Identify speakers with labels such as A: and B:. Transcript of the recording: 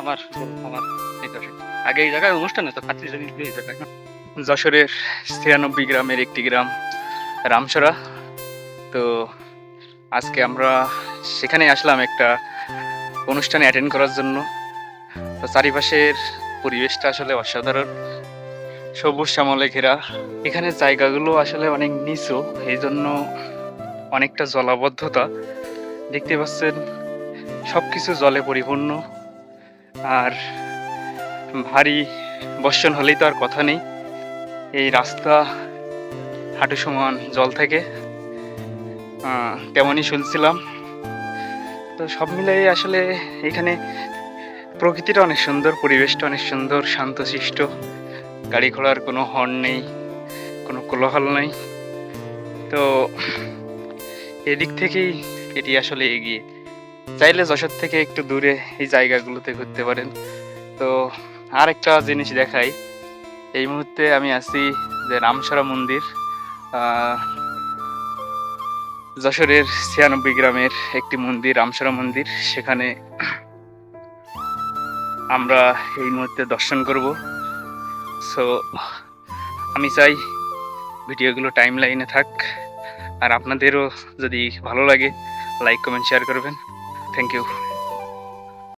A: আমার আমার আগে এই জায়গায় অনুষ্ঠান হতো যশোরের ছিয়ানব্বই গ্রামের একটি গ্রাম, রামসরা। তো আজকে আমরা সেখানে আসলাম একটা অনুষ্ঠানে অ্যাটেন্ড করার জন্য। তো চারিপাশের পরিবেশটা আসলে অসাধারণ। সবুজ শ্যামলে ঘেরা। এখানে জায়গাগুলো আসলে অনেক নিচু এই জন্য অনেকটা জলাবদ্ধতা। দেখতে পাচ্ছেন সব কিছু জলে পরিপূর্ণ। আর ভারী বর্ষণ হলেই তো আর কথা নেই। এই রাস্তা হাঁটু সমান জল থেকে। তেমনই শুনছিলাম। তো সব মিলাই আসলে এখানে প্রকৃতিটা অনেক সুন্দর, পরিবেশটা অনেক সুন্দর, শান্তশিষ্ট। গাড়ি ঘোড়ার কোনো হর্ন নেই, কোনো কোলাহল নেই। তো এদিক থেকেই এটি আসলে এগিয়ে। চাইলে যশোর থেকে একটু দূরে এই জায়গাগুলোতে ঘুরতে পারেন। তো আর একটা জিনিস দেখাই। এই মুহূর্তে আমি আছি যে রামসরা মন্দির যশোরের ছিয়ানব্বই গ্রামের একটি মন্দির, রামসরা মন্দির। সেখানে আমরা এই মুহূর্তে দর্শন করব। সো, আমি চাই ভিডিওগুলো টাইম লাইনে থাক। আর আপনাদেরও যদি ভালো লাগে লাইক কমেন্ট শেয়ার করবেন। Thank you